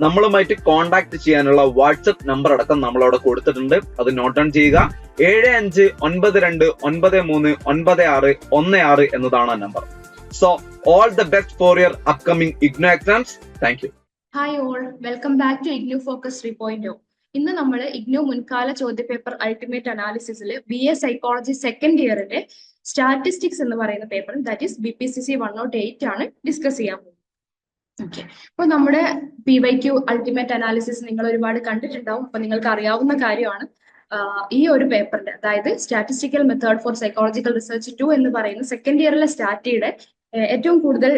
നമ്മളുമായിട്ട് കോൺടാക്ട് ചെയ്യാനുള്ള WhatsApp number അടക്കം നമ്മൾ അവിടെ കൊടുത്തിട്ടുണ്ട്. അത് നോട്ട് ഡൗൺ ചെയ്യുക. ഏഴ് അഞ്ച് ഒൻപത് രണ്ട് ഒൻപത് മൂന്ന് ഒൻപത് ആറ് ഒന്ന് ആറ് എന്നതാണ് ആ number so all the best for your upcoming IGNOU exams thank you hi all welcome back to IGNOU focus three point ഇന്ന് നമ്മൾ ഇഗ്നോ മുൻകാല ചോദ്യപേപ്പർ അൾട്ടിമേറ്റ് അനാലിസിസിൽ ബി എ സൈക്കോളജി സെക്കൻഡ് ഇയറിന്റെ സ്റ്റാറ്റിസ്റ്റിക്സ് എന്ന് പറയുന്ന paper that is B P C C one nought eight ആണ് discuss ചെയ്യാൻ പോകുന്നത്. ഓക്കെ അപ്പൊ നമ്മുടെ P Y Q ultimate analysis നിങ്ങൾ ഒരുപാട് കണ്ടിട്ടുണ്ടാവും. അപ്പൊ നിങ്ങൾക്ക് അറിയാവുന്ന കാര്യമാണ്. ഈ ഒരു പേപ്പറിന്റെ അതായത് statistical method for psychological research two എന്ന് പറയുന്ന സെക്കൻഡ് ഇയറിലെ സ്റ്റാറ്റിയുടെ ഏറ്റവും കൂടുതൽ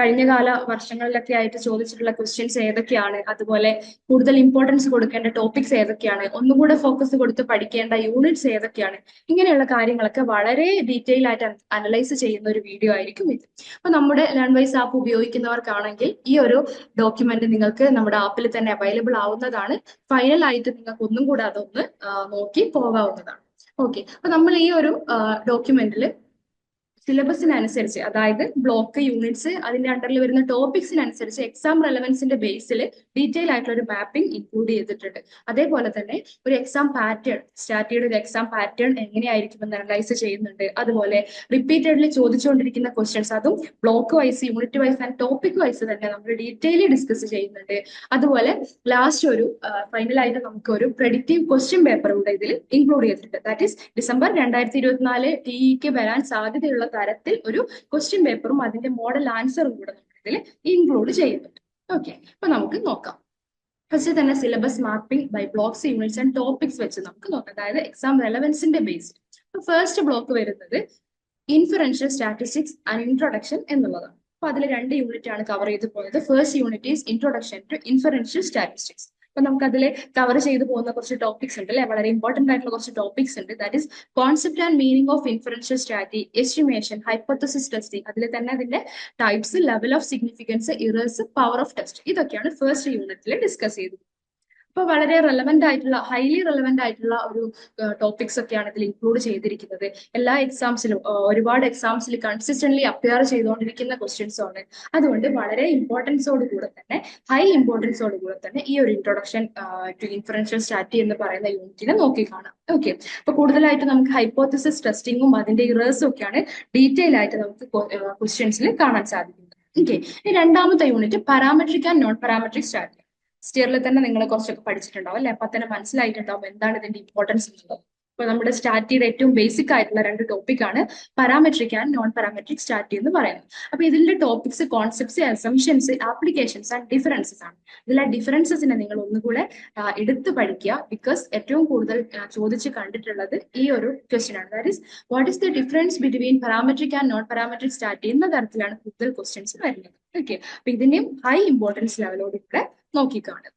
കഴിഞ്ഞ കാല വർഷങ്ങളിലൊക്കെ ആയിട്ട് ചോദിച്ചിട്ടുള്ള ക്വസ്റ്റ്യൻസ് ഏതൊക്കെയാണ്? അതുപോലെ കൂടുതൽ ഇമ്പോർട്ടൻസ് കൊടുക്കേണ്ട ടോപ്പിക്സ് ഏതൊക്കെയാണ്? ഒന്നുകൂടെ ഫോക്കസ് കൊടുത്ത് പഠിക്കേണ്ട യൂണിറ്റ്സ് ഏതൊക്കെയാണ്? ഇങ്ങനെയുള്ള കാര്യങ്ങളൊക്കെ വളരെ ഡീറ്റെയിൽ ആയിട്ട് അനലൈസ് ചെയ്യുന്ന ഒരു വീഡിയോ ആയിരിക്കും ഇത്. അപ്പൊ നമ്മുടെ ലേൺ വൈസ് ആപ്പ് ഉപയോഗിക്കുന്നവർക്കാണെങ്കിൽ ഈ ഒരു ഡോക്യുമെന്റ് നിങ്ങൾക്ക് നമ്മുടെ ആപ്പിൽ തന്നെ അവൈലബിൾ ആവുന്നതാണ്. ഫൈനൽ ആയിട്ട് നിങ്ങൾക്ക് ഒന്നും കൂടെ അതൊന്ന് നോക്കി പോകാവുന്നതാണ്. ഓക്കെ അപ്പൊ നമ്മൾ ഈ ഒരു ഡോക്യുമെന്റിൽ സിലബസിനനുസരിച്ച് അതായത് ബ്ലോക്ക് യൂണിറ്റ്സ് അതിന്റെ അണ്ടറിൽ വരുന്ന ടോപ്പിക്സിനനുസരിച്ച് എക്സാം റെലവൻസിന്റെ ബേസിൽ ഡീറ്റെയിൽ ആയിട്ടുള്ള ഒരു മാപ്പിംഗ് ഇൻക്ലൂഡ് ചെയ്തിട്ടുണ്ട്. അതേപോലെ തന്നെ ഒരു എക്സാം പാറ്റേൺ സ്റ്റാറ്റിയുടെ ഒരു എക്സാം പാറ്റേൺ എങ്ങനെയായിരിക്കും എന്ന് അനലൈസ് ചെയ്യുന്നുണ്ട്. അതുപോലെ റിപ്പീറ്റഡ്ലി ചോദിച്ചുകൊണ്ടിരിക്കുന്ന ക്വസ്റ്റ്യൻസ് അതും block wise unit wise and topic wise തന്നെ നമ്മൾ ഡീറ്റെയിൽ ഡിസ്കസ് ചെയ്യുന്നുണ്ട്. അതുപോലെ ലാസ്റ്റ് ഒരു ഫൈനൽ ആയിട്ട് നമുക്ക് ഒരു പ്രെഡിക്റ്റീവ് ക്വസ്റ്റ്യൻ പേപ്പർ ഉണ്ട് ഇതിൽ ഇൻക്ലൂഡ് ചെയ്തിട്ടുണ്ട്. ദാറ്റ് ഈസ് ഡിസംബർ രണ്ടായിരത്തി ഇരുപത്തിനാല് ടിഇക്ക് വരാൻ സാധ്യതയുള്ള തരത്തിൽ ഒരു ക്വസ്റ്റ്യൻ പേപ്പറും അതിന്റെ മോഡൽ ആൻസറും കൂടെ നമുക്ക് ഇതിൽ ഇൻക്ലൂഡ് ചെയ്യുന്നുണ്ട് ഓക്കെ അപ്പൊ നമുക്ക് നോക്കാം. ഫസ്റ്റ് തന്നെ syllabus mapping by blocks units and topics വെച്ച് നമുക്ക് നോക്കാം. അതായത് എക്സാം റെലവൻസിന്റെ ബേസ്ഡ് അപ്പൊ ഫസ്റ്റ് ബ്ലോക്ക് വരുന്നത് ഇൻഫറൻഷ്യൽ സ്റ്റാറ്റിസ്റ്റിക്സ് ആൻഡ് ഇൻട്രൊഡക്ഷൻ എന്നുള്ളതാണ്. അപ്പൊ അതിൽ രണ്ട് യൂണിറ്റ് ആണ് കവർ ചെയ്ത് പോയത്. First unit is introduction to inferential statistics അപ്പൊ നമുക്ക് അതിൽ കവർ ചെയ്തു പോകുന്ന കുറച്ച് ടോപ്പിക്സ് ഉണ്ട് അല്ലെ? വളരെ ഇമ്പോർട്ടന്റ് ആയിട്ടുള്ള കുറച്ച് ടോപ്പിക്സ് ഉണ്ട്. That is concept and meaning of inferential stats estimation hypothesis testing അതിൽ തന്നെ അതിന്റെ types level of significance errors power of test ഇതൊക്കെയാണ് ഫസ്റ്റ് യൂണിറ്റിൽ ഡിസ്കസ് ചെയ്തത്. അപ്പൊ വളരെ റെലവെന്റ് ആയിട്ടുള്ള ഹൈലി റെലവെന്റ് ആയിട്ടുള്ള ഒരു ടോപ്പിക്സ് ഒക്കെയാണ് ഇതിൽ ഇൻക്ലൂഡ് ചെയ്തിരിക്കുന്നത്. എല്ലാ എക്സാംസിലും ഒരുപാട് എക്സാംസിൽ കൺസിസ്റ്റന്റ്ലി അപ്പിയർ ചെയ്തുകൊണ്ടിരിക്കുന്ന ക്വസ്റ്റ്യൻസ് ആണ്. അതുകൊണ്ട് വളരെ ഇമ്പോർട്ടൻസോട് കൂടെ തന്നെ ഹൈ ഇമ്പോർട്ടൻസോട് കൂടെ തന്നെ ഈ ഒരു ഇൻട്രൊഡക്ഷൻ ടു ഇൻഫറൻഷ്യൽ സ്റ്റാറ്റി എന്ന് പറയുന്ന യൂണിറ്റിനെ നോക്കി കാണാം. ഓക്കെ അപ്പൊ കൂടുതലായിട്ട് നമുക്ക് ഹൈപ്പോത്തിസിസ് ടെസ്റ്റിങ്ങും അതിന്റെ ഇറേഴ്സും ഒക്കെയാണ് ഡീറ്റെയിൽ ആയിട്ട് നമുക്ക് ക്വസ്റ്റ്യൻസിൽ കാണാൻ സാധിക്കുന്നത്. ഓക്കെ രണ്ടാമത്തെ unit parametric and non parametric stats സ്റ്റിയറിൽ തന്നെ നിങ്ങൾ കുറച്ചൊക്കെ പഠിച്ചിട്ടുണ്ടാവും അല്ലെ? അപ്പൊ തന്നെ മനസ്സിലായിട്ടുണ്ടാവും എന്താണ് ഇതിന്റെ ഇമ്പോർട്ടൻസ് എന്നുള്ളത്. ഇപ്പൊ നമ്മുടെ സ്റ്റാറ്റിയുടെ ഏറ്റവും ബേസിക് ആയിട്ടുള്ള രണ്ട് ടോപ്പിക് ആണ് parametric and non parametric stats എന്ന് പറയുന്നത്. അപ്പൊ ഇതിന്റെ topics concepts assumptions applications and differences ആണ്. ഇതിലെ ഡിഫറൻസസിനെ നിങ്ങൾ ഒന്നുകൂടെ ആ, എടുത്ത് പഠിക്കുക. ബിക്കോസ് ഏറ്റവും കൂടുതൽ ആ, ചോദിച്ച് കണ്ടിട്ടുള്ളത് ഈ ഒരു ക്വസ്റ്റ്യൻ ആണ്. That is what is the difference between parametric and non parametric stats എന്ന തരത്തിലാണ് കൂടുതൽ ക്വസ്റ്റ്യൻസ് വരുന്നത്. ഓക്കെ അപ്പൊ ഇതിന്റെയും ഹൈ ഇമ്പോർട്ടൻസ് ലെവലോട് ഇവിടെ നോക്കിക്കാണും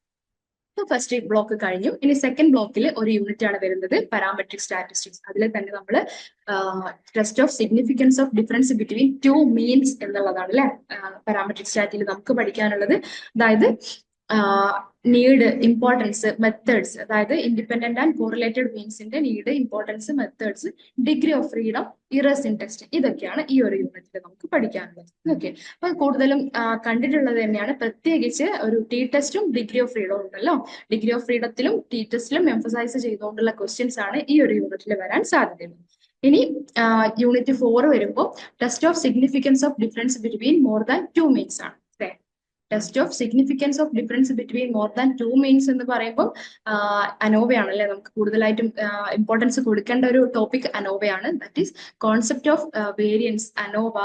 ഇപ്പൊ ഫസ്റ്റ് ബ്ലോക്ക് കഴിഞ്ഞു. ഇനി സെക്കൻഡ് ബ്ലോക്കിൽ ഒരു യൂണിറ്റ് ആണ് വരുന്നത്. പാരാമെട്രിക് സ്റ്റാറ്റിസ്റ്റിക്സ് അതിൽ തന്നെ നമ്മൾ test of significance of difference between two means എന്നുള്ളതാണ് അല്ലെ? പാരാമെട്രിക് സ്റ്റാറ്റിൽ നമുക്ക് പഠിക്കാനുള്ളത്. അതായത് നീഡ് ഇമ്പോർട്ടൻസ് മെത്തേഡ്സ് അതായത് independent and correlated മീൻസിന്റെ need importance methods degree of freedom errors in test ഇതൊക്കെയാണ് ഈ ഒരു യൂണിറ്റിൽ നമുക്ക് പഠിക്കാനുള്ളത്. ഓക്കെ അപ്പൊ കൂടുതലും കണ്ടിട്ടുള്ളത് തന്നെയാണ് പ്രത്യേകിച്ച് ഒരു ടി ടെസ്റ്റും ഡിഗ്രി ഓഫ് ഫ്രീഡം ഉണ്ടല്ലോ. ഡിഗ്രി ഓഫ് ഫ്രീഡത്തിലും ടി ടെസ്റ്റിലും എംഫസൈസ് ചെയ്തുകൊണ്ടുള്ള ക്വസ്റ്റ്യൻസ് ആണ് ഈ ഒരു യൂണിറ്റിൽ വരാൻ സാധ്യതയുള്ളത്. ഇനി യൂണിറ്റ് ഫോർ വരുമ്പോൾ test of significance of difference between more than two means ആണ്. Test of significance of difference between more than two means എന്ന് പറയുമ്പോൾ അനോവയാണ് അല്ലെ നമുക്ക് കൂടുതലായിട്ടും ഇമ്പോർട്ടൻസ് കൊടുക്കേണ്ട ഒരു topic അനോവയാണ്. That is concept of variance ANOVA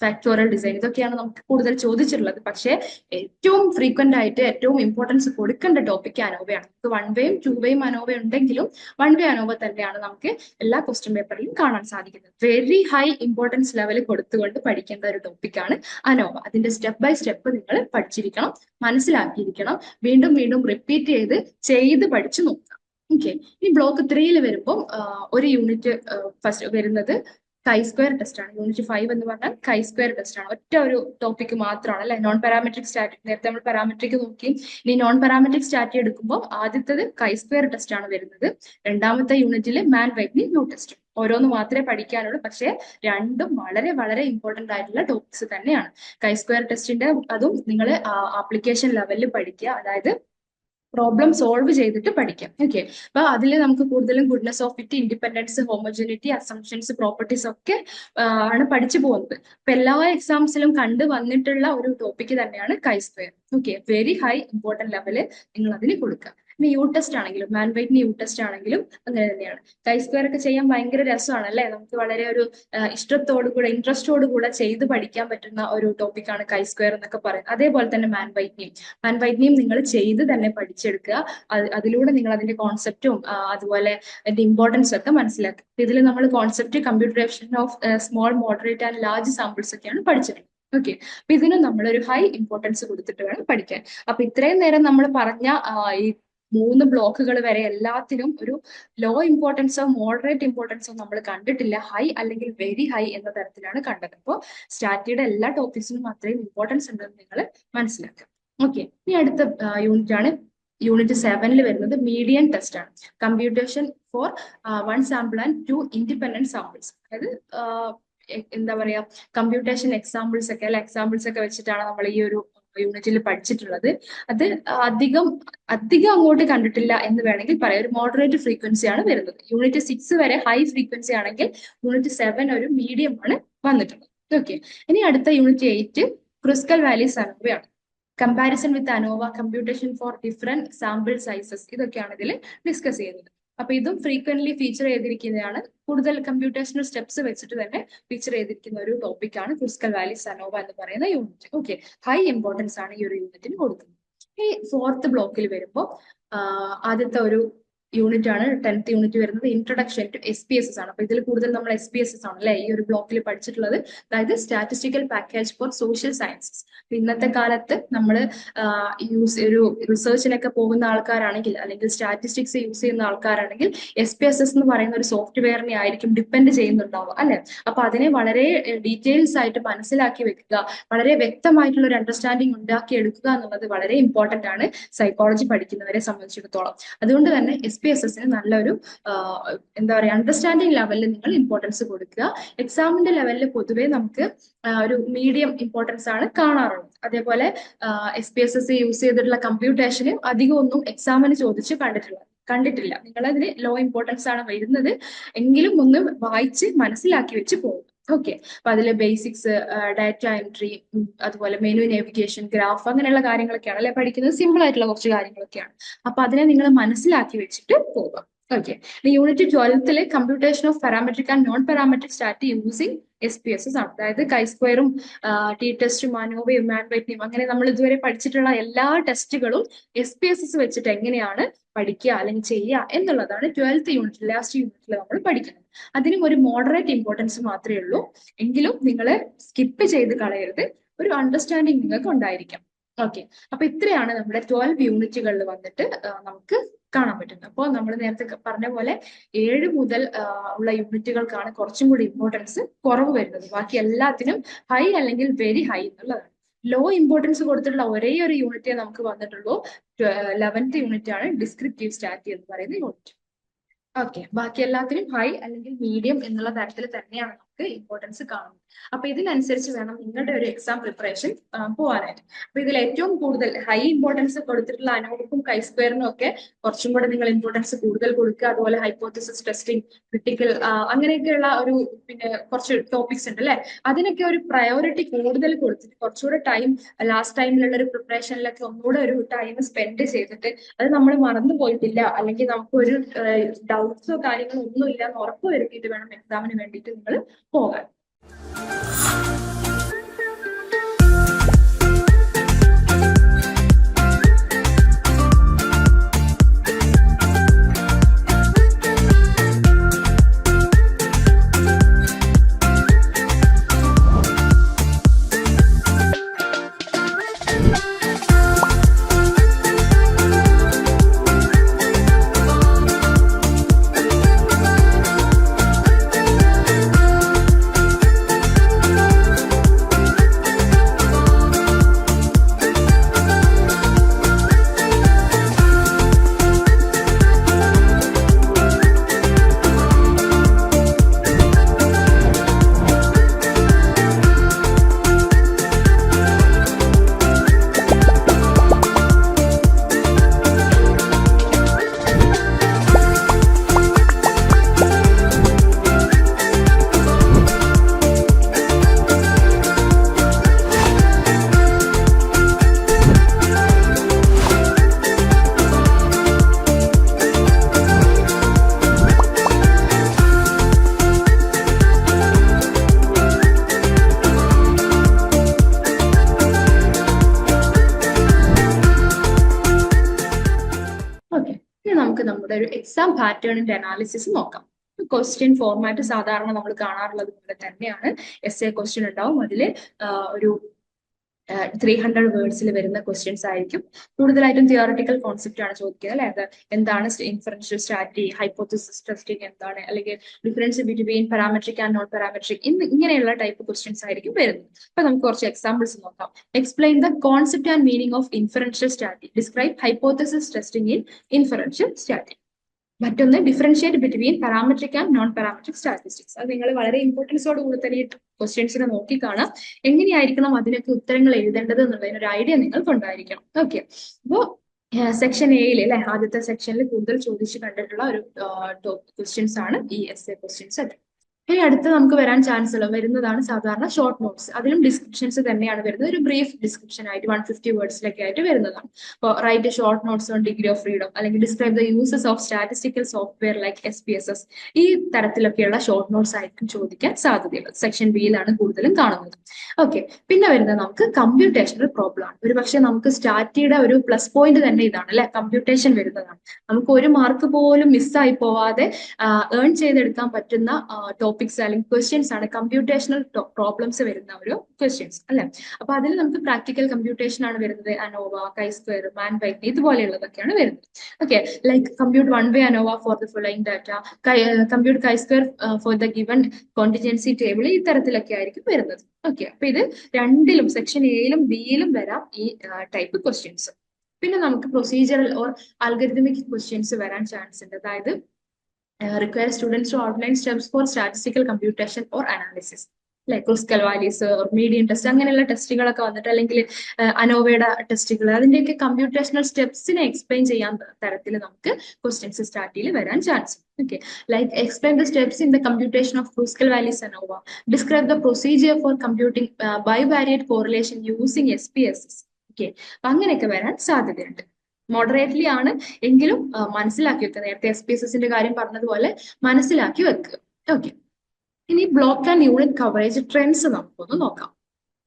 factorial design ഇതൊക്കെയാണ് നമുക്ക് കൂടുതൽ ചോദിച്ചിട്ടുള്ളത്. പക്ഷേ ഏറ്റവും ഫ്രീക്വന്റ് ആയിട്ട് ഏറ്റവും ഇമ്പോർട്ടൻസ് കൊടുക്കേണ്ട ടോപ്പിക് അനോവയാണ്. നമുക്ക് വൺ വേയും ടു വേയും അനോവ ഉണ്ടെങ്കിലും വൺ വേ അനോവ തന്നെയാണ് നമുക്ക് എല്ലാ ക്വസ്റ്റ്യൻ പേപ്പറിലും കാണാൻ സാധിക്കുന്നത്. വെരി ഹൈ ഇമ്പോർട്ടൻസ് ലെവൽ കൊടുത്തുകൊണ്ട് പഠിക്കേണ്ട ഒരു ടോപ്പിക്കാണ് അനോവ. അതിന്റെ സ്റ്റെപ്പ് ബൈ സ്റ്റെപ്പ് നിങ്ങൾ പഠിച്ചിരിക്കണം മനസ്സിലാക്കിയിരിക്കണം വീണ്ടും വീണ്ടും റിപ്പീറ്റ് ചെയ്ത് ചെയ്ത് പഠിച്ചു നോക്കാം ഓക്കെ ഇനി ബ്ലോക്ക് ത്രീയിൽ വരുമ്പോൾ ഒരു യൂണിറ്റ് ഫസ്റ്റ് വരുന്നത് കൈ സ്ക്വയർ ടെസ്റ്റ് ആണ്. യൂണിറ്റ് ഫൈവ് എന്ന് പറഞ്ഞാൽ കൈ സ്ക്വയർ ടെസ്റ്റ് ആണ്. ഒറ്റ ഒരു ടോപ്പിക് മാത്രമാണ് അല്ലെ? നോൺ പാരാമെട്രിക് സ്റ്റാറ്റി നേരത്തെ നമ്മൾ പാരാമെട്രിക് നോക്കി. ഇനി നോൺ പാരാമെട്രിക് സ്റ്റാറ്റി എടുക്കുമ്പോൾ ആദ്യത്തത് കൈ സ്ക്വയർ ടെസ്റ്റ് ആണ് വരുന്നത്. രണ്ടാമത്തെ യൂണിറ്റിൽ മാൻ വൈഗ്നി ന്യൂ ടെസ്റ്റ് ഓരോന്ന് മാത്രമേ പഠിക്കാനുള്ളൂ. പക്ഷേ രണ്ടും വളരെ വളരെ ഇമ്പോർട്ടന്റ് ആയിട്ടുള്ള ടോപ്പിക്സ് തന്നെയാണ്. കൈ സ്ക്വയർ ടെസ്റ്റിന്റെ അതും നിങ്ങൾ ആപ്ലിക്കേഷൻ ലെവലിൽ പഠിക്കുക. അതായത് പ്രോബ്ലം സോൾവ് ചെയ്തിട്ട് പഠിക്കാം. ഓക്കെ അപ്പൊ അതിൽ നമുക്ക് കൂടുതലും goodness of it independence homogeneity assumptions properties ഒക്കെ ആണ് പഠിച്ചു പോകുന്നത്. അപ്പൊ എല്ലാ എക്സാംസിലും കണ്ടു വന്നിട്ടുള്ള ഒരു ടോപ്പിക് തന്നെയാണ് chi square okay very high important level നിങ്ങൾ അതിന് കൊടുക്കുക. ഇനി യു ടെസ്റ്റ് ആണെങ്കിലും മാൻ വൈറ്റിന് യു ടെസ്റ്റ് ആണെങ്കിലും അങ്ങനെ തന്നെയാണ്. കൈ സ്ക്വയർ ഒക്കെ ചെയ്യാൻ ഭയങ്കര രസമാണ് അല്ലെ നമുക്ക് വളരെ ഒരു ഇഷ്ടത്തോടു കൂടെ ഇൻട്രസ്റ്റോടു കൂടെ ചെയ്ത് പഠിക്കാൻ പറ്റുന്ന ഒരു ടോപ്പിക്കാണ് കൈ സ്ക്വയർ എന്നൊക്കെ പറയുന്നത്. അതേപോലെ തന്നെ മാൻ വൈറ്റിനെയും മാൻ വൈറ്റിനെയും നിങ്ങൾ ചെയ്ത് തന്നെ പഠിച്ചെടുക്കുക. അതിലൂടെ നിങ്ങൾ അതിന്റെ കോൺസെപ്റ്റും അതുപോലെ അതിന്റെ ഇമ്പോർട്ടൻസ് ഒക്കെ മനസ്സിലാക്കുക. ഇതിൽ നമ്മൾ concept computation of small moderate and large samples ഒക്കെയാണ് പഠിച്ചിട്ടുള്ളത് ഓക്കെ അപ്പൊ ഇതിനും നമ്മളൊരു ഹൈ ഇമ്പോർട്ടൻസ് കൊടുത്തിട്ട് വേണം പഠിക്കാൻ. അപ്പൊ ഇത്രയും നേരം നമ്മൾ പറഞ്ഞ ഈ മൂന്ന് ബ്ലോക്കുകൾ വരെ എല്ലാത്തിനും ഒരു ലോ ഇമ്പോർട്ടൻസോ മോഡറേറ്റ് ഇമ്പോർട്ടൻസോ നമ്മൾ കണ്ടിട്ടില്ല. ഹൈ അല്ലെങ്കിൽ വെരി ഹൈ എന്ന തരത്തിലാണ് കണ്ടത്. അപ്പോൾ സ്റ്റാറ്റിയുടെ എല്ലാ ടോപ്പിക്സിനും അത്രയും ഇമ്പോർട്ടൻസ് ഉണ്ടെന്ന് നിങ്ങൾ മനസ്സിലാക്കുക. ഓക്കെ ഇനി അടുത്ത യൂണിറ്റ് ആണ്. യൂണിറ്റ് സെവനിൽ വരുന്നത് മീഡിയൻ ടെസ്റ്റ് ആണ്. Computation for one sample and two independent samples അതായത് എന്താ പറയാ കമ്പ്യൂട്ടേഷൻ എക്സാമ്പിൾസ് ഒക്കെ അല്ലെ എക്സാമ്പിൾസ് ഒക്കെ വെച്ചിട്ടാണ് നമ്മൾ ഈ ഒരു യൂണിറ്റിൽ പഠിച്ചിട്ടുള്ളത്. അത് അധികം അധികം അങ്ങോട്ട് കണ്ടിട്ടില്ല എന്ന് വേണമെങ്കിൽ പറയാം. ഒരു മോഡറേറ്റ് ഫ്രീക്വൻസി ആണ് വരുന്നത്. യൂണിറ്റ് സിക്സ് വരെ ഹൈ ഫ്രീക്വൻസി ആണെങ്കിൽ യൂണിറ്റ് സെവൻ ഒരു മീഡിയം ആണ് വന്നിട്ടുള്ളത്. ഓക്കെ ഇനി അടുത്ത unit eight Kruskal Wallis സർവേയാണ് comparison with ANOVA computation for different sample sizes ഇതൊക്കെയാണ് ഇതിൽ ഡിസ്കസ് ചെയ്യുന്നത്. അപ്പൊ ഇതും ഫ്രീക്വന്റ്ലി ഫീച്ചർ ചെയ്തിരിക്കുന്നതാണ്. കൂടുതൽ കമ്പ്യൂട്ടേഷണൽ സ്റ്റെപ്സ് വെച്ചിട്ട് തന്നെ ഫീച്ചർ ചെയ്തിരിക്കുന്ന ഒരു ടോപ്പിക്കാണ് ക്രിസ്കൽ വാലി സനോവ എന്ന് പറയുന്ന യൂണിറ്റ് ഓക്കെ ഹൈ ഇമ്പോർട്ടൻസ് ആണ് ഈ ഒരു യൂണിറ്റിന് കൊടുക്കുന്നത്. ഈ ഫോർത്ത് ബ്ലോക്കിൽ വരുമ്പോൾ ആദ്യത്തെ ഒരു യൂണിറ്റ് ആണ് ടെൻത്ത് യൂണിറ്റ് വരുന്നത് introduction to S P S S ആണ്. അപ്പൊ ഇതിൽ കൂടുതൽ നമ്മൾ എസ് പി എസ് എസ് ആണ് അല്ലേ? ഈ ഒരു ബ്ലോക്കിൽ പഠിച്ചിട്ടുള്ളത്. അതായത് statistical package for social sciences ഇന്നത്തെ കാലത്ത് നമ്മൾ യൂസ് ഒരു റിസർച്ചിനൊക്കെ പോകുന്ന ആൾക്കാരാണെങ്കിൽ അല്ലെങ്കിൽ സ്റ്റാറ്റിസ്റ്റിക്സ് യൂസ് ചെയ്യുന്ന ആൾക്കാരാണെങ്കിൽ എസ് പി എസ് എസ് എന്ന് പറയുന്ന ഒരു സോഫ്റ്റ്വെയറിനെ ആയിരിക്കും ഡിപ്പെൻഡ് ചെയ്യുന്നുണ്ടാവുക അല്ലെ? അപ്പൊ അതിനെ വളരെ ഡീറ്റെയിൽസ് ആയിട്ട് മനസ്സിലാക്കി വെക്കുക വളരെ വ്യക്തമായിട്ടുള്ള ഒരു അണ്ടർസ്റ്റാൻഡിങ് ഉണ്ടാക്കി എടുക്കുക എന്നുള്ളത് വളരെ ഇമ്പോർട്ടന്റ് ആണ്. സൈക്കോളജി പഠിക്കുന്നവരെ സംബന്ധിച്ചിടത്തോളം. അതുകൊണ്ട് തന്നെ എസ് പി എസ് എസിന് നല്ലൊരു എന്താ പറയുക അണ്ടർസ്റ്റാൻഡിങ് ലെവലിൽ നിങ്ങൾ ഇമ്പോർട്ടൻസ് കൊടുക്കുക. എക്സാമിന്റെ ലെവലിൽ പൊതുവേ നമുക്ക് ഒരു മീഡിയം ഇമ്പോർട്ടൻസ് ആണ് കാണാറുള്ളത്. അതേപോലെ S P S S use ചെയ്തിട്ടുള്ള കമ്പ്യൂട്ടേഷന് അധികം ഒന്നും എക്സാമിന് ചോദിച്ച് കണ്ടിട്ടുള്ളത് കണ്ടിട്ടില്ല. നിങ്ങളതിന് ലോ ഇമ്പോർട്ടൻസ് ആണ് വരുന്നത്. എങ്കിലും ഒന്ന് വായിച്ച് മനസ്സിലാക്കി വെച്ച് പോകും ഓക്കെ അപ്പൊ അതിലെ ബേസിക്സ് ഡാറ്റ എൻട്രി അതുപോലെ മെനു നാവിഗേഷൻ ഗ്രാഫ് അങ്ങനെയുള്ള കാര്യങ്ങളൊക്കെയാണ്. അല്ലെ? പഠിക്കുന്നത് സിമ്പിൾ ആയിട്ടുള്ള കുറച്ച് കാര്യങ്ങളൊക്കെയാണ്. അപ്പൊ അതിനെ നിങ്ങൾ മനസ്സിലാക്കി വെച്ചിട്ട് പോകാം. Okay unit ട്വൽത്തിൽ computation of parametric and non parametric stat using S P S S ആണ്. അതായത് കൈ സ്ക്വയറും ടി ടെസ്റ്റും മാനോവയും മാൻവൈറ്റിനും അങ്ങനെ നമ്മൾ ഇതുവരെ പഠിച്ചിട്ടുള്ള എല്ലാ ടെസ്റ്റുകളും എസ് പി എസ് എസ് വെച്ചിട്ട് എങ്ങനെയാണ് പഠിക്കുക അല്ലെങ്കിൽ ചെയ്യുക എന്നുള്ളതാണ് ട്വൽത്ത് യൂണിറ്റ് ലാസ്റ്റ് യൂണിറ്റിൽ നമ്മൾ പഠിക്കുന്നത്. അതിനും ഒരു മോഡറേറ്റ് ഇമ്പോർട്ടൻസ് മാത്രമേ ഉള്ളൂ. എങ്കിലും നിങ്ങൾ സ്കിപ്പ് ചെയ്ത് കളയരുത്. ഒരു അണ്ടർസ്റ്റാൻഡിങ് നിങ്ങൾക്ക് ഉണ്ടായിരിക്കാം ഓക്കെ അപ്പൊ ഇത്രയാണ് നമ്മുടെ ട്വൽവ് യൂണിറ്റുകളിൽ വന്നിട്ട് നമുക്ക് കാണാൻ പറ്റുന്നത്. അപ്പോൾ നമ്മൾ നേരത്തെ പറഞ്ഞ പോലെ ഏഴ് മുതൽ ഉള്ള യൂണിറ്റുകൾക്കാണ് കുറച്ചും കൂടി ഇമ്പോർട്ടൻസ് കുറവ് വരുന്നത്. ബാക്കി എല്ലാത്തിനും ഹൈ അല്ലെങ്കിൽ വെരി ഹൈ എന്നുള്ളതാണ്. ലോ ഇമ്പോർട്ടൻസ് കൊടുത്തിട്ടുള്ള ഒരേ ഒരു യൂണിറ്റേ നമുക്ക് വന്നിട്ടുള്ളൂ. ലെവൻത്ത് യൂണിറ്റ് ആണ് ഡിസ്ക്രിപ്റ്റീവ് സ്റ്റാറ്റി എന്ന് പറയുന്ന യൂണിറ്റ് ഓക്കെ ബാക്കി എല്ലാത്തിനും ഹൈ അല്ലെങ്കിൽ മീഡിയം എന്നുള്ള തരത്തിൽ തന്നെയാണ് നമുക്ക് ഇമ്പോർട്ടൻസ് കാണും. അപ്പൊ ഇതിനനുസരിച്ച് വേണം നിങ്ങളുടെ ഒരു എക്സാം പ്രിപ്പറേഷൻ പോകാനായിട്ട് അപ്പൊ ഇതിൽ ഏറ്റവും കൂടുതൽ ഹൈ ഇമ്പോർട്ടൻസ് കൊടുത്തിട്ടുള്ള അനോഡിക്കും കൈ സ്ക്വയറിനും ഒക്കെ കുറച്ചും കൂടെ നിങ്ങൾ ഇമ്പോർട്ടൻസ് കൂടുതൽ കൊടുക്കുക. അതുപോലെ ഹൈപ്പോത്തിസിസ് ടെസ്റ്റിംഗ് ക്രിട്ടിക്കൽ അങ്ങനെയൊക്കെയുള്ള ഒരു പിന്നെ കുറച്ച് ടോപ്പിക്സ് ഉണ്ട് അല്ലെ? അതിനൊക്കെ ഒരു പ്രയോറിറ്റി കൂടുതൽ കൊടുത്തിട്ട് കുറച്ചുകൂടെ ടൈം ലാസ്റ്റ് ടൈമിലുള്ള ഒരു പ്രിപ്പറേഷനിലൊക്കെ ഒന്നുകൂടെ ഒരു ടൈം സ്പെൻഡ് ചെയ്തിട്ട് അത് നമ്മൾ മറന്നു പോയിട്ടില്ല. അല്ലെങ്കിൽ നമുക്ക് ഒരു ഡൗട്ട്സോ കാര്യങ്ങളോ ഒന്നും ഇല്ല എന്ന് ഉറപ്പ് വരുത്തിയിട്ട് വേണം എക്സാമിന് വേണ്ടിയിട്ട് നിങ്ങൾ 方が ഒരു പാറ്റേണിന്റെ അനാലിസിസ് നോക്കാം. ക്വസ്റ്റ്യൻ ഫോർമാറ്റ് സാധാരണ നമ്മൾ കാണാറുള്ളത് പോലെ തന്നെയാണ്. എസ് എ ക്വസ്റ്റ്യൻ ഉണ്ടാവും. അതിൽ ഒരു ത്രീ ഹൺഡ്രഡ് വേർഡ്സിൽ വരുന്ന ക്വസ്റ്റ്യൻസ് ആയിരിക്കും. കൂടുതലായിട്ടും തിയോറിറ്റിക്കൽ കോൺസെപ്റ്റ് ആണ് ചോദിക്കുക അല്ലെ? അത് എന്താണ് ഇൻഫറൻഷ്യൽ സ്ട്രാറ്റജി ഹൈപ്പോത്തിസിസ് ടെസ്റ്റിംഗ് എന്താണ്? അല്ലെങ്കിൽ difference between parametric and non parametric ഇന്ന് ഇങ്ങനെയുള്ള ടൈപ്പ് ക്വസ്റ്റ്യൻസ് ആയിരിക്കും വരുന്നത്. അപ്പൊ നമുക്ക് കുറച്ച് എക്സാമ്പിൾസ് നോക്കാം. Explain the concept and meaning of inferential strategy describe hypothesis testing in inferential strategy മറ്റൊന്ന് differentiate between parametric and non parametric statistics അത് നിങ്ങൾ വളരെ ഇമ്പോർട്ടൻസോട് കൂടി തന്നെ ഈ ക്വസ്റ്റ്യൻസിനെ നോക്കി കാണാം. എങ്ങനെയായിരിക്കണം അതിനൊക്കെ ഉത്തരങ്ങൾ എഴുതേണ്ടത് എന്നുള്ളതിന് ഒരു ഐഡിയ നിങ്ങൾക്ക് ഉണ്ടായിരിക്കണം. ഓക്കെ അപ്പോ സെക്ഷൻ എയിൽ അല്ലെ ആദ്യത്തെ സെക്ഷനിൽ കൂടുതൽ ചോദിച്ചു കണ്ടിട്ടുള്ള ഒരു ക്വസ്റ്റ്യൻസ് ആണ് ഈ എസ് എ ക്വസ്റ്റ്യൻസ് ഒക്കെ. ഇനി അടുത്ത് നമുക്ക് വരാൻ ചാൻസ് ഉള്ള വരുന്നതാണ് സാധാരണ ഷോർട്ട് നോട്ട്സ് അതിലും ഡിസ്ക്രിപ്ഷൻസ് തന്നെയാണ് വരുന്നത്. ഒരു ബ്രീഫ് ഡിസ്ക്രിപ്ഷൻ ആയിട്ട് വൺ ഫിഫ്റ്റി വേർഡ്സിലൊക്കെ ആയിട്ട് വരുന്നതാണ്. അപ്പോൾ write short notes on degree of freedom അല്ലെങ്കിൽ describe the uses of statistical software like S P S S ഈ തരത്തിലൊക്കെയുള്ള ഷോർട്ട് നോട്ട്സ് ആയിരിക്കും ചോദിക്കാൻ സാധ്യതയുള്ളത്. സെക്ഷൻ ബിയിലാണ് കൂടുതലും കാണുന്നത്. ഓക്കെ പിന്നെ വരുന്നത് നമുക്ക് കമ്പ്യൂട്ടേഷണൽ പ്രോബ്ലം ആണ്. ഒരു പക്ഷേ നമുക്ക് സ്റ്റാറ്റിയുടെ ഒരു പ്ലസ് പോയിന്റ് തന്നെ ഇതാണ് അല്ലെ? കമ്പ്യൂട്ടേഷൻ വരുന്നതാണ്. നമുക്ക് ഒരു മാർക്ക് പോലും മിസ്സായി പോവാതെ ഏൺ ചെയ്തെടുക്കാൻ പറ്റുന്ന ടോപ്പിക്സ് അല്ലെങ്കിൽ ക്വസ്റ്റ്യൻസ് ആണ് കമ്പ്യൂട്ടേഷണൽ പ്രോബ്ലംസ് വരുന്ന ഒരു ക്വസ്റ്റ്യൻസ് അല്ലെ? അപ്പൊ അതിൽ നമുക്ക് പ്രാക്ടിക്കൽ കമ്പ്യൂട്ടേഷൻ ആണ് വരുന്നത്. അനോവ കൈ സ്ക്വയർ മാൻ ബൈക്ക് ഇതുപോലെയുള്ളതൊക്കെയാണ് വരുന്നത്. Okay like compute one way ANOVA for the following data compute chi square for the given contingency table ഈ തരത്തിലൊക്കെ ആയിരിക്കും വരുന്നത്. ഓക്കെ അപ്പൊ ഇത് രണ്ടിലും സെക്ഷൻ എയിലും ബിയിലും വരാം ഈ ടൈപ്പ് ക്വസ്റ്റ്യൻസ് പിന്നെ നമുക്ക് പ്രൊസീജിയറൽ ഓർ അൽഗരിതമിക് ക്വസ്റ്റ്യൻസ് വരാൻ ചാൻസ് ഉണ്ട്. അതായത് require students to outline steps for statistical computation or analysis like Kruskal Wallis medium test അങ്ങനെയുള്ള ടെസ്റ്റുകളൊക്കെ വന്നിട്ട് അല്ലെങ്കിൽ അനോവയുടെ ടെസ്റ്റുകൾ അതിന്റെയൊക്കെ കമ്പ്യൂട്ടേഷണൽ സ്റ്റെപ്സിനെ എക്സ്പ്ലെയിൻ ചെയ്യാൻ തരത്തിൽ നമുക്ക് ക്വസ്റ്റ്യൻസ് സ്റ്റാർട്ടിയിൽ വരാൻ chance Okay, like explain the steps in the computation of Kruskal values ANOVA. Describe the procedure for computing uh, bivariate correlation using SPSS. Okay, അപ്പൊ അങ്ങനെയൊക്കെ വരാൻ സാധ്യതയുണ്ട്. മോഡറേറ്റ്ലി ആണ് എങ്കിലും മനസ്സിലാക്കി വെക്കുക. നേരത്തെ എസ് പി എസ് എസിന്റെ കാര്യം പറഞ്ഞതുപോലെ മനസ്സിലാക്കി വെക്കുക. ഓക്കെ ഇനി block and unit coverage trends നമുക്കൊന്ന് നോക്കാം.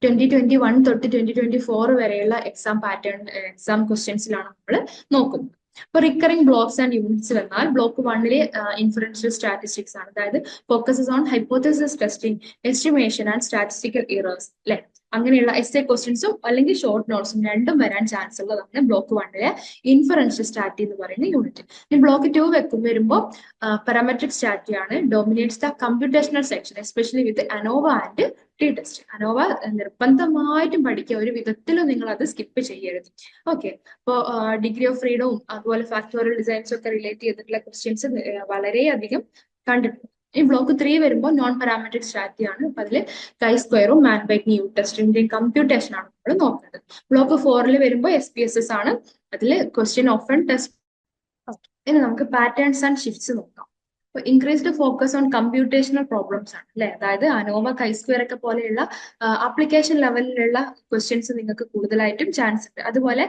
ട്വന്റി ട്വന്റി വൺ തൊട്ട് ട്വന്റി ട്വന്റി ഫോർ വരെയുള്ള എക്സാം പാറ്റേൺ എക്സാം ക്വസ്റ്റ്യൻസിലാണ് നമ്മൾ നോക്കുന്നത്. അപ്പൊ റിക്കറിംഗ് ബ്ലോക്സ് ആൻഡ് യൂണിറ്റ്സ് വന്നാൽ ബ്ലോക്ക് വണ്ണിലെ ഇൻഫറൻഷ്യൽ സ്റ്റാറ്റിസ്റ്റിക്സ് ആണ്. അതായത് focuses on hypothesis testing estimation and statistical errors അല്ലെ അങ്ങനെയുള്ള എസ് എ ക്വസ്റ്റ്യൻസും അല്ലെങ്കിൽ ഷോർട്ട് നോട്ട്സും രണ്ടും വരാൻ ചാൻസ് ഉള്ളതാണ് ബ്ലോക്ക് വണ്ണിലെ ഇൻഫറൻഷ്യൽ സ്റ്റാറ്റി എന്ന് പറയുന്ന യൂണിറ്റ് ഇനി ബ്ലോക്ക് ടു വെക്കും വരുമ്പോൾ പാരാമെട്രിക് സ്റ്റാറ്റി ആണ്. Dominates the computational section especially with ANOVA and T test ANOVA നിർബന്ധമായിട്ടും പഠിക്കുക. ഒരു വിധത്തിലും നിങ്ങൾ അത് സ്കിപ്പ് ചെയ്യരുത്. ഓക്കെ അപ്പോൾ ഡിഗ്രി ഓഫ് ഫ്രീഡവും അതുപോലെ ഫാക്ടോറിയൽ ഡിസൈൻസ് ഒക്കെ റിലേറ്റ് ചെയ്തിട്ടുള്ള ക്വസ്റ്റ്യൻസ് വളരെയധികം കണ്ടിട്ടുണ്ട്. ഈ ബ്ലോക്ക് ത്രീ വരുമ്പോൾ നോൺ പാരാമെട്രിക് സ്ട്രാറ്റി ആണ്. അപ്പൊ അതിൽ കൈ സ്ക്വയറും മാൻ ബൈ ന്യൂ ടെസ്റ്റിന്റെയും കമ്പ്യൂട്ടേഷൻ ആണ് നമ്മൾ നോക്കുന്നത്. ബ്ലോക്ക് ഫോറിൽ വരുമ്പോൾ എസ് പി എസ് എസ് ആണ്. അതിൽ ക്വസ്റ്റ്യൻ ഓഫ് ടെസ്റ്റ് ഇനി നമുക്ക് പാറ്റേൺസ് ആൻഡ് ഷിഫ്റ്റ്സ് നോക്കാം. Increased focus on computational problems ആണ് അല്ലെ? അതായത് അനോവ കൈസ്ക്വയർ ഒക്കെ പോലെയുള്ള ആപ്ലിക്കേഷൻ ലെവലിലുള്ള ക്വസ്റ്റ്യൻസ് നിങ്ങൾക്ക് കൂടുതലായിട്ടും ചാൻസ് ഉണ്ട്. അതുപോലെ